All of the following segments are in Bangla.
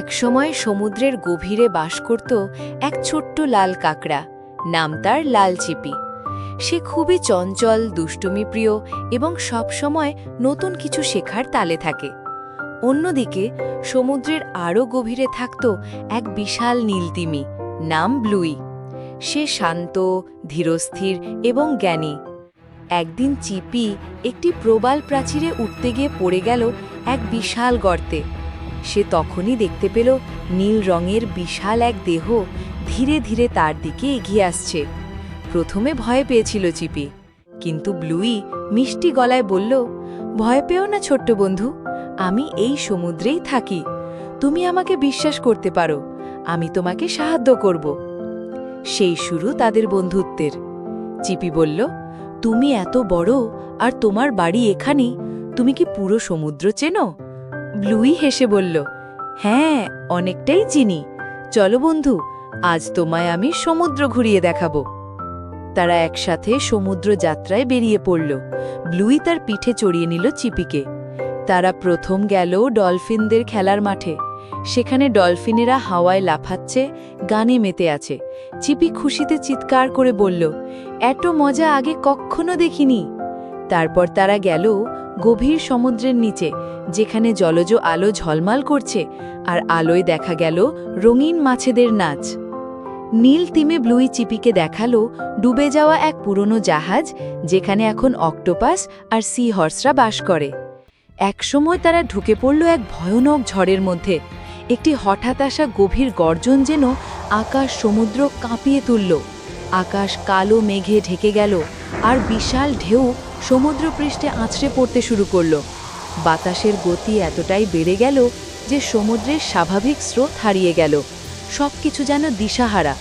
একসময় সমুদ্রের গভীরে বাস করত এক ছোট্ট লাল কাকড়া, নাম তার লাল চিপি সে খুবই চঞ্চল দুষ্টুমিপ্রিয় এবং সবসময় নতুন কিছু শেখার তালে থাকে। অন্যদিকে, সমুদ্রের আরও গভীরে থাকত এক বিশাল নীলতিমি, নাম ব্লুই। সে শান্ত, ধীরস্থির এবং জ্ঞানী। একদিন চিপি একটি প্রবাল প্রাচীরে উঠতে গিয়ে পড়ে গেল এক বিশাল গর্তে। সে তখনই দেখতে পেল নীল রঙের বিশাল এক দেহ ধীরে ধীরে তার দিকে এগিয়ে আসছে। প্রথমে ভয় পেয়েছিল চিপি, কিন্তু ব্লুই মিষ্টি গলায় বলল, ভয় পেও না ছোট্ট বন্ধু, আমি এই সমুদ্রেই থাকি। তুমি আমাকে বিশ্বাস করতে পারো, আমি তোমাকে সাহায্য করব। সেই শুরু তাদের বন্ধুত্বের। চিপি বলল, তুমি এত বড়, আর তোমার বাড়ি এখানেই, তুমি কি পুরো সমুদ্র চেনো? ব্লুই হেসে বলল হ্যাঁ অনেকটাই চিনি। চলো বন্ধু, আজ তোমায় আমি সমুদ্র ঘুরিয়ে দেখাবো। তারা একসাথে সমুদ্র যাত্রায় বেরিয়ে পড়ল। ব্লুই তার পিঠে চড়িয়ে নিল চিপিকে। তারা প্রথম গেল ডলফিনদের খেলার মাঠে। সেখানে ডলফিনেরা হাওয়ায় লাফাচ্ছে, গানে মেতে আছে। চিপি খুশিতে চিৎকার করে বলল, এত মজা আগে কখনো দেখিনি। তারপর তারা গেল গভীর সমুদ্রের নিচে, যেখানে জলজ আলো ঝলমাল করছে আর আলোয় দেখা গেল রঙিন মাছেদের নাচ। নীল তিমে ব্লুই চিপিকে দেখাল ডুবে যাওয়া এক পুরনো জাহাজ, যেখানে এখন অক্টোপাস আর সি হর্সরা বাস করে। একসময় তারা ঢুকে পড়ল এক ভয়ানক ঝড়ের মধ্যে। একটি হঠাৎ আসা গভীর গর্জন যেন আকাশ সমুদ্র কাঁপিয়ে তুলল। আকাশ কালো মেঘে ঢেকে গেল। আর বিশাল ঢেউ সমুদ্রপৃষ্ঠে আছড়ে পড়তে শুরু করল। বাতাসের গতি এতটাই বেড়ে গেল যে সমুদ্রের স্বাভাবিক স্রোত হারিয়ে গেল। সব কিছু যেন দিশাহারা।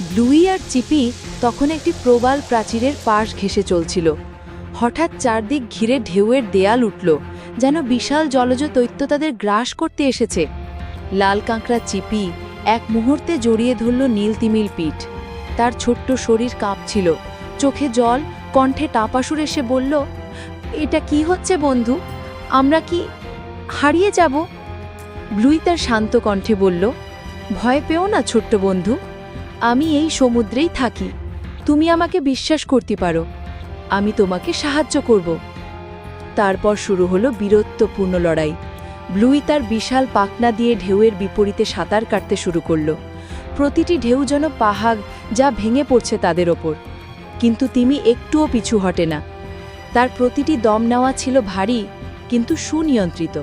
ব্লুই আর চিপি তখন একটি প্রবাল প্রাচীরের পাশ ঘেসে চলছিল। হঠাৎ চারদিক ঘিরে ঢেউয়ের দেয়াল উঠল, যেন বিশাল জলজ তৈত্য তাদের গ্রাস করতে এসেছে। লাল কাঁকড়া চিপি এক মুহূর্তে জড়িয়ে ধরল নীল তিমিল পিঠ। তার ছোট্ট শরীর কাঁপছিল। চোখে জল, কণ্ঠে টাপাসুর এসে বলল, এটা কি হচ্ছে বন্ধু? আমরা কি হারিয়ে যাব? ব্লুই তার শান্ত কণ্ঠে বলল, ভয় পেও না ছোট্ট বন্ধু। আমি এই সমুদ্রেই থাকি। তুমি আমাকে বিশ্বাস করতে পারো। আমি তোমাকে সাহায্য করব। তারপর শুরু হলো বীরত্বপূর্ণ লড়াই। ব্লুই তার বিশাল পাকনা দিয়ে ঢেউয়ের বিপরীতে সাঁতার কাটতে শুরু করল। প্রতিটি ঢেউ যেন পাহাগ যা ভেঙে পড়ছে তাদের ওপর। কিন্তু তিনি একটুও পিছু হটে না। তার প্রতিটি দম নেওয়া ছিল ভারী, কিন্তু সুনিয়ন্ত্রিত।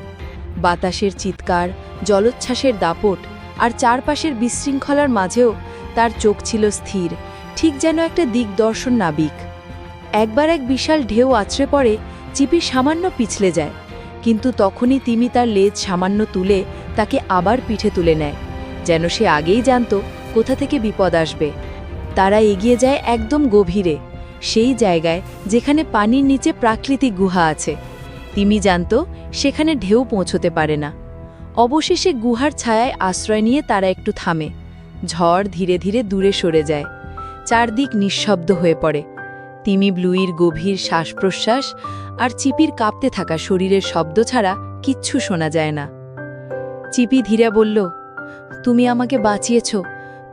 বাতাসের চিৎকার, জলোচ্ছ্বাসের দাপট আর চারপাশের বিশৃঙ্খলার মাঝেও তার চোখ ছিল স্থির, ঠিক যেন একটা দিকদর্শন নাবিক। একবার এক বিশাল ঢেউ আছড়ে পড়ে, চিপি সামান্য পিছলে যায়, কিন্তু তখনই তিমি তার লেজ সামান্য তুলে তাকে আবার পিঠে তুলে নেয়, যেন সে আগেই জানত কোথা থেকে বিপদ আসবে। তারা এগিয়ে যায় একদম গভীরে, সেই জায়গায় যেখানে পানির নিচে প্রাকৃতিক গুহা আছে। তিমি জানত সেখানে ঢেউ পৌঁছতে পারে না। অবশেষে গুহার ছায়ায় আশ্রয় নিয়ে তারা একটু থামে। ঝড় ধীরে ধীরে দূরে সরে যায়। চারদিক নিঃশব্দ হয়ে পড়ে। তিমি ব্লুইর গভীর শ্বাস প্রশ্বাস আর চিপির কাঁপতে থাকা শরীরের শব্দ ছাড়া কিচ্ছু শোনা যায় না। চিপি ধীরে বলল, তুমি আমাকে বাঁচিয়েছ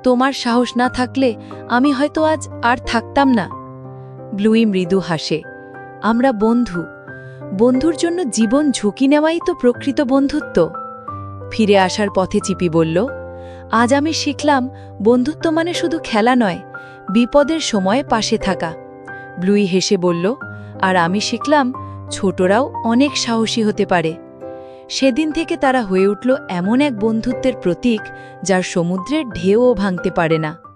তোমার সাহস না থাকলে আমি হয়তো আজ আর থাকতাম না। ব্লুই মৃদু হাসে। আমরা বন্ধু। বন্ধুর জন্য জীবন ঝুঁকি নেওয়াই তো প্রকৃত বন্ধুত্ব। ফিরে আসার পথে চিপি বলল, আজ আমি শিখলাম বন্ধুত্ব মানে শুধু খেলা নয়, বিপদের সময় পাশে থাকা। ব্লুই হেসে বলল, আর আমি শিখলাম ছোটরাও অনেক সাহসী হতে পারে। সেদিন থেকে তারা হয়ে উঠল এমন এক বন্ধুত্বের প্রতীক যার সমুদ্রের ঢেউও ভাঙতে পারে না।